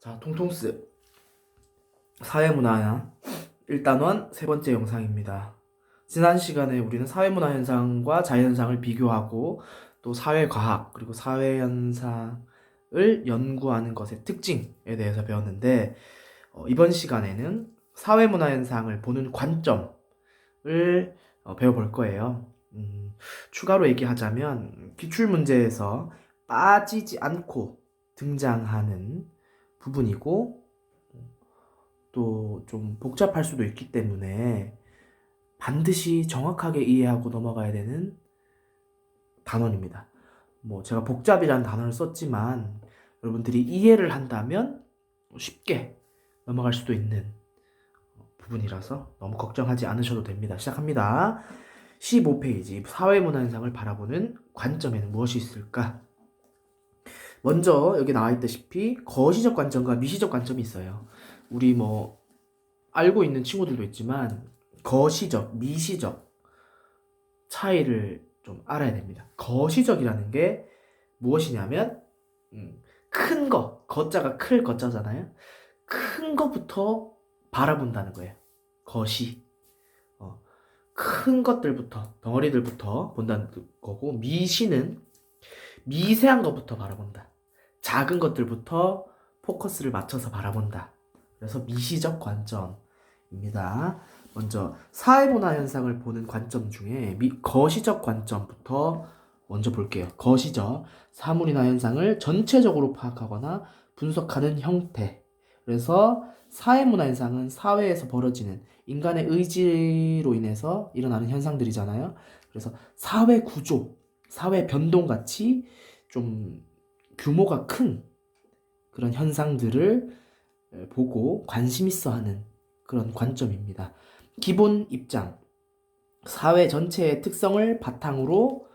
자, 통통스 사회문화 1단원 세 번째 영상입니다. 지난 시간에 우리는 사회문화 현상과 자연현상을 비교하고 또 사회과학 그리고 사회현상을 연구하는 것의 특징에 대해서 배웠는데 어, 이번 시간에는 사회문화 현상을 보는 관점을 어, 배워볼 거예요. 음, 추가로 얘기하자면 기출문제에서 빠지지 않고 등장하는 부분이고 또 좀 복잡할 수도 있기 때문에 반드시 정확하게 이해하고 넘어가야 되는 단원입니다. 뭐 제가 복잡이라는 단어를 썼지만 여러분들이 이해를 한다면 쉽게 넘어갈 수도 있는 부분이라서 너무 걱정하지 않으셔도 됩니다. 시작합니다. 15페이지 사회문화 현상을 바라보는 관점에는 무엇이 있을까? 먼저 여기 나와 있다시피 거시적 관점과 미시적 관점이 있어요. 우리 뭐 알고 있는 친구들도 있지만 거시적, 미시적 차이를 좀 알아야 됩니다. 거시적이라는 게 무엇이냐면 음, 큰 거, 거자가 클 거자잖아요. 큰 거부터 바라본다는 거예요. 거시. 어, 큰 것들부터, 덩어리들부터 본다는 거고 미시는 미세한 것부터 바라본다. 작은 것들부터 포커스를 맞춰서 바라본다. 그래서 미시적 관점입니다. 먼저 사회문화 현상을 보는 관점 중에 미, 거시적 관점부터 먼저 볼게요. 거시적 사물이나 현상을 전체적으로 파악하거나 분석하는 형태. 그래서 사회문화 현상은 사회에서 벌어지는 인간의 의지로 인해서 일어나는 현상들이잖아요. 그래서 사회 구조, 사회 변동 같이 좀 규모가 큰 그런 현상들을 보고 관심 있어 하는 그런 관점입니다. 기본 입장. 사회 전체의 특성을 바탕으로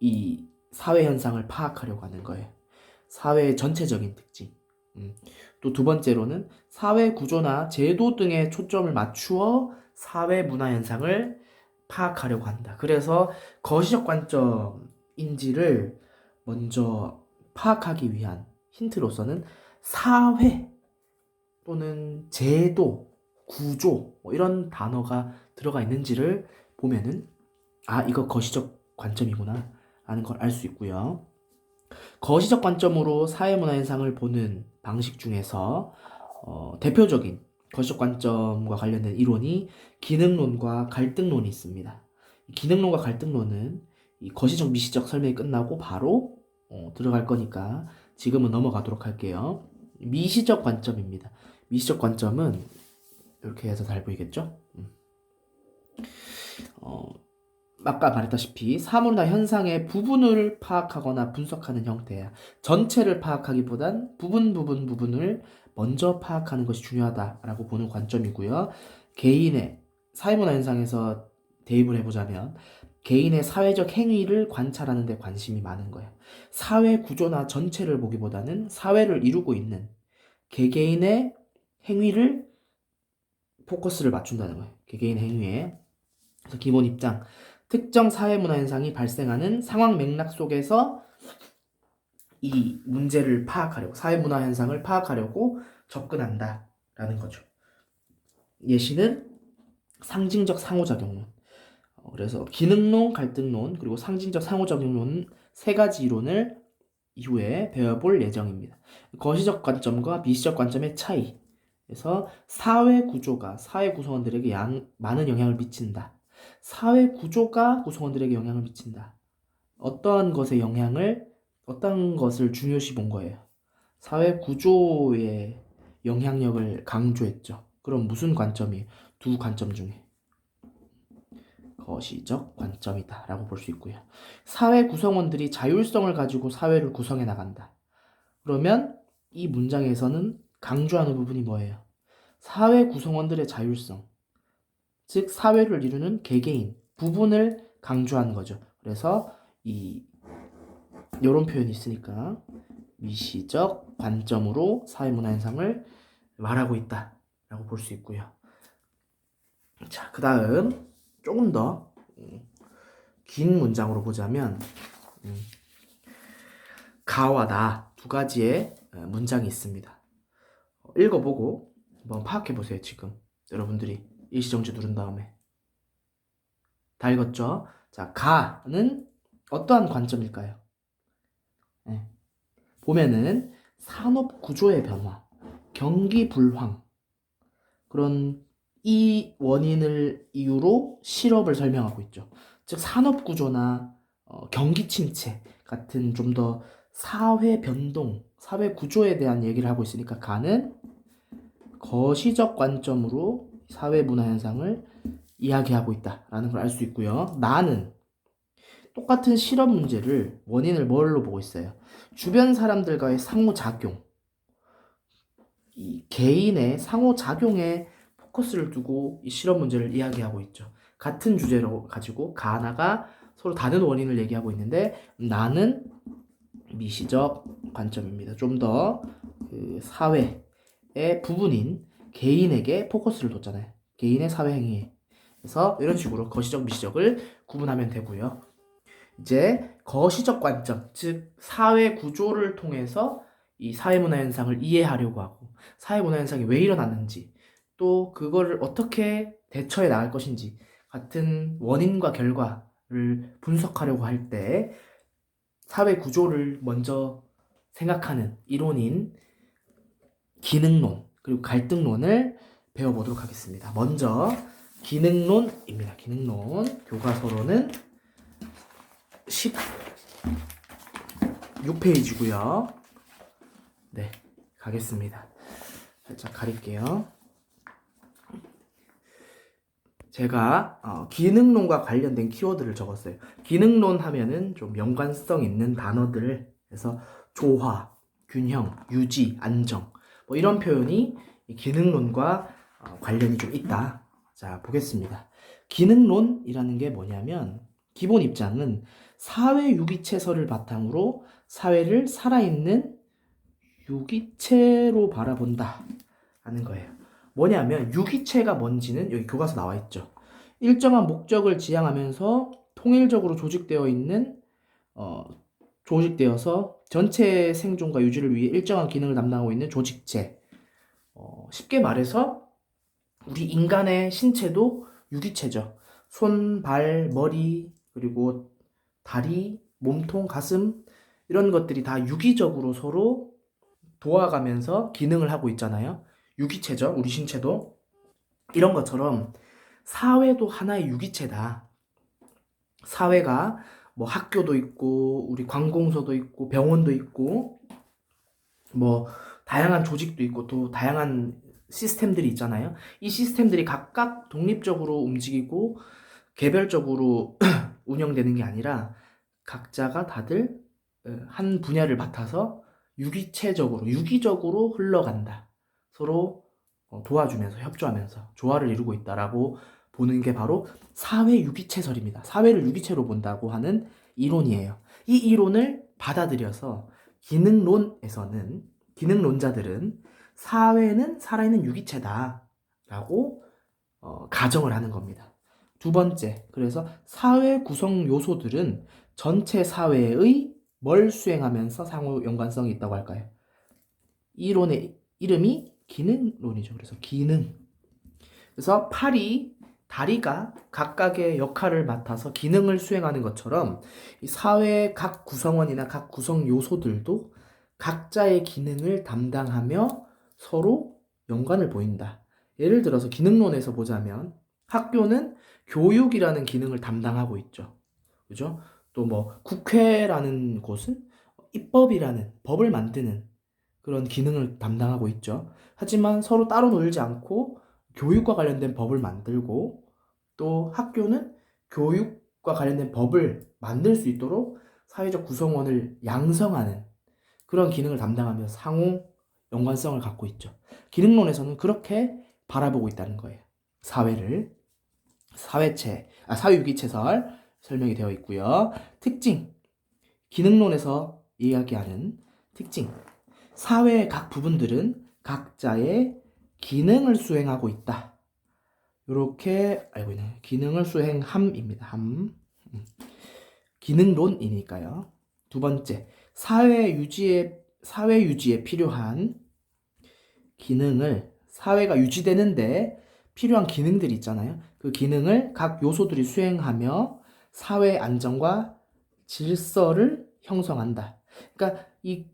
이 사회 현상을 파악하려고 하는 거예요. 사회의 전체적인 특징. 음. 또두 번째로는 사회 구조나 제도 등에 초점을 맞추어 사회 문화 현상을 파악하려고 한다. 그래서 거시적 관점인지를 먼저 파악하기 위한 힌트로서는 사회 또는 제도, 구조 뭐 이런 단어가 들어가 있는지를 보면은 아 이거 거시적 관점이구나 라는 걸 알 수 있고요. 거시적 관점으로 사회 문화 현상을 보는 방식 중에서 어, 대표적인 거시적 관점과 관련된 이론이 기능론과 갈등론이 있습니다. 기능론과 갈등론은 이 거시적 미시적 설명이 끝나고 바로 어, 들어갈 거니까 지금은 넘어가도록 할게요. 미시적 관점입니다. 미시적 관점은 이렇게 해서 잘 보이겠죠? 음. 어, 아까 말했다시피 사물이나 현상의 부분을 파악하거나 분석하는 형태야. 전체를 파악하기보단 부분 부분 부분을 먼저 파악하는 것이 중요하다라고 보는 관점이고요. 개인의 사회문화 현상에서 대입을 해보자면 개인의 사회적 행위를 관찰하는 데 관심이 많은 거예요. 사회 구조나 전체를 보기보다는 사회를 이루고 있는 개개인의 행위를 포커스를 맞춘다는 거예요. 개개인 행위에. 그래서 기본 입장. 특정 사회문화 현상이 발생하는 상황 맥락 속에서 이 문제를 파악하려고, 사회문화 현상을 파악하려고 접근한다라는 거죠. 예시는 상징적 상호작용론. 어, 그래서 기능론, 갈등론, 그리고 상징적 상호작용론 세 가지 이론을 이후에 배워볼 예정입니다. 거시적 관점과 미시적 관점의 차이. 그래서 사회 구조가 사회 구성원들에게 양, 많은 영향을 미친다. 사회 구조가 구성원들에게 영향을 미친다. 어떠한 것에 영향을 어떤 것을 중요시 본 거예요. 사회 구조의 영향력을 강조했죠. 그럼 무슨 관점이 두 관점 중에 거시적 관점이다 라고 볼 수 있고요. 사회 구성원들이 자율성을 가지고 사회를 구성해 나간다. 그러면 이 문장에서는 강조하는 부분이 뭐예요? 사회 구성원들의 자율성. 즉, 사회를 이루는 개개인, 부분을 강조하는 거죠. 그래서 이, 요런 표현이 있으니까 미시적 관점으로 사회문화 현상을 말하고 있다. 라고 볼 수 있고요. 자, 그 다음, 조금 더 긴 문장으로 보자면 음, 가와 나 두 가지의 어, 문장이 있습니다. 어, 읽어보고 한번 파악해 보세요. 지금 여러분들이 일시정지 누른 다음에 다 읽었죠? 자, 가는 어떠한 관점일까요? 네. 보면은 산업 구조의 변화, 경기 불황 그런 이 원인을 이유로 실업을 설명하고 있죠. 즉 산업 구조나 어, 경기 침체 같은 좀 더 사회 변동, 사회 구조에 대한 얘기를 하고 있으니까 가는 거시적 관점으로 사회 문화 현상을 이야기하고 있다라는 걸 알 수 있고요. 나는 똑같은 실업 문제를 원인을 뭘로 보고 있어요? 주변 사람들과의 상호작용, 이 개인의 상호작용에 포커스를 두고 이 실업 문제를 이야기하고 있죠. 같은 주제로 가지고 가나가 서로 다른 원인을 얘기하고 있는데 나는 미시적 관점입니다. 좀 더 그 사회의 부분인 개인에게 포커스를 뒀잖아요. 개인의 사회 행위에. 그래서 이런 식으로 거시적 미시적을 구분하면 되고요. 이제 거시적 관점, 즉 사회 구조를 통해서 이 사회 문화 현상을 이해하려고 하고 사회 문화 현상이 왜 일어났는지 또 그거를 어떻게 대처해 나갈 것인지 같은 원인과 결과를 분석하려고 할 때 사회 구조를 먼저 생각하는 이론인 기능론 그리고 갈등론을 배워보도록 하겠습니다. 먼저 기능론입니다. 기능론 교과서로는 16페이지고요. 네, 가겠습니다. 살짝 가릴게요. 제가 어, 기능론과 관련된 키워드를 적었어요. 기능론 하면은 좀 연관성 있는 단어들을 해서 조화, 균형, 유지, 안정 뭐 이런 표현이 이 기능론과 어, 관련이 좀 있다. 자 보겠습니다. 기능론이라는 게 뭐냐면 기본 입장은 사회 유기체설을 바탕으로 사회를 살아있는 유기체로 바라본다 하는 거예요. 뭐냐면 유기체가 뭔지는 여기 교과서 나와 있죠. 일정한 목적을 지향하면서 통일적으로 조직되어 있는 어, 조직되어서 전체 생존과 유지를 위해 일정한 기능을 담당하고 있는 조직체. 어, 쉽게 말해서 우리 인간의 신체도 유기체죠. 손, 발, 머리, 그리고 다리, 몸통, 가슴 이런 것들이 다 유기적으로 서로 도와가면서 기능을 하고 있잖아요. 유기체죠. 우리 신체도. 이런 것처럼 사회도 하나의 유기체다. 사회가 뭐 학교도 있고 우리 관공서도 있고 병원도 있고 뭐 다양한 조직도 있고 또 다양한 시스템들이 있잖아요. 이 시스템들이 각각 독립적으로 움직이고 개별적으로 운영되는 게 아니라 각자가 다들 어, 한 분야를 맡아서 유기체적으로 유기적으로 흘러간다. 서로 어, 도와주면서 협조하면서 조화를 이루고 있다라고 보는 게 바로 사회 유기체설입니다. 사회를 유기체로 본다고 하는 이론이에요. 이 이론을 받아들여서 기능론에서는 기능론자들은 사회는 살아있는 유기체다라고 어, 가정을 하는 겁니다. 두 번째, 그래서 사회 구성 요소들은 전체 사회의 뭘 수행하면서 상호 연관성이 있다고 할까요? 이론의 이름이 기능론이죠. 그래서 기능. 그래서 팔이 다리가 각각의 역할을 맡아서 기능을 수행하는 것처럼 이 사회의 각 구성원이나 각 구성 요소들도 각자의 기능을 담당하며 서로 연관을 보인다. 예를 들어서 기능론에서 보자면 학교는 교육이라는 기능을 담당하고 있죠. 그죠? 또 뭐 국회라는 곳은 입법이라는 법을 만드는 그런 기능을 담당하고 있죠. 하지만 서로 따로 놀지 않고 교육과 관련된 법을 만들고 또 학교는 교육과 관련된 법을 만들 수 있도록 사회적 구성원을 양성하는 그런 기능을 담당하며 상호 연관성을 갖고 있죠. 기능론에서는 그렇게 바라보고 있다는 거예요. 사회를 사회체, 아, 사회유기체설 설명이 되어 있고요. 특징 기능론에서 이야기하는 특징 사회의 각 부분들은 각자의 기능을 수행하고 있다. 이렇게 알고 있는 기능을 수행함입니다. 함. 음. 기능론이니까요. 두 번째, 사회 유지에 사회 유지에 필요한 기능을 사회가 유지되는데 필요한 기능들이 있잖아요. 그 기능을 각 요소들이 수행하며 사회 안정과 질서를 형성한다. 그러니까 이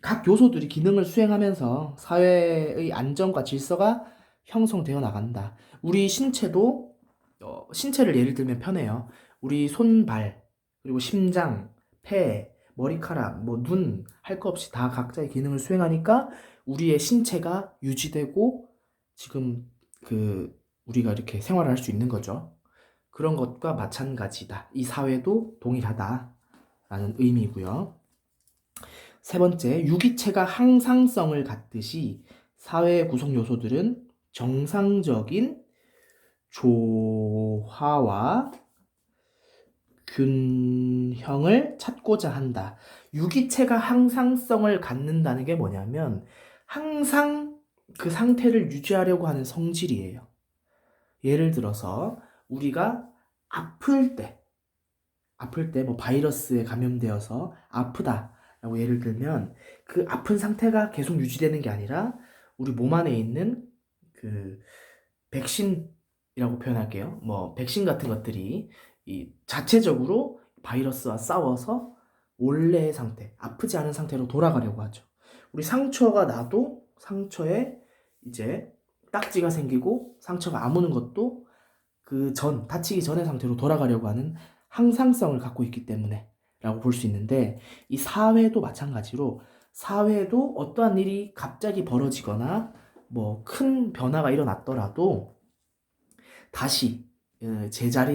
각 요소들이 기능을 수행하면서 사회의 안정과 질서가 형성되어 나간다. 우리 신체도 어, 신체를 예를 들면 편해요. 우리 손, 발, 그리고 심장, 폐, 머리카락, 뭐 눈 할 거 없이 다 각자의 기능을 수행하니까 우리의 신체가 유지되고 지금 그 우리가 이렇게 생활을 할 수 있는 거죠. 그런 것과 마찬가지다. 이 사회도 동일하다라는 의미고요. 세 번째, 유기체가 항상성을 갖듯이 사회의 구성 요소들은 정상적인 조화와 균형을 찾고자 한다. 유기체가 항상성을 갖는다는 게 뭐냐면 항상 그 상태를 유지하려고 하는 성질이에요. 예를 들어서 우리가 아플 때, 아플 때 뭐 바이러스에 감염되어서 아프다라고 예를 들면 그 아픈 상태가 계속 유지되는 게 아니라 우리 몸 안에 있는 그 백신이라고 표현할게요. 뭐 백신 같은 것들이 이 자체적으로 바이러스와 싸워서 원래의 상태, 아프지 않은 상태로 돌아가려고 하죠. 우리 상처가 나도 상처에 이제 딱지가 생기고 상처가 아무는 것도 그 전, 다치기 전의 상태로 돌아가려고 하는 항상성을 갖고 있기 때문에 라고 볼 수 있는데 이 사회도 마찬가지로 사회도 어떠한 일이 갑자기 벌어지거나 뭐 큰 변화가 일어났더라도 다시 어, 제자리로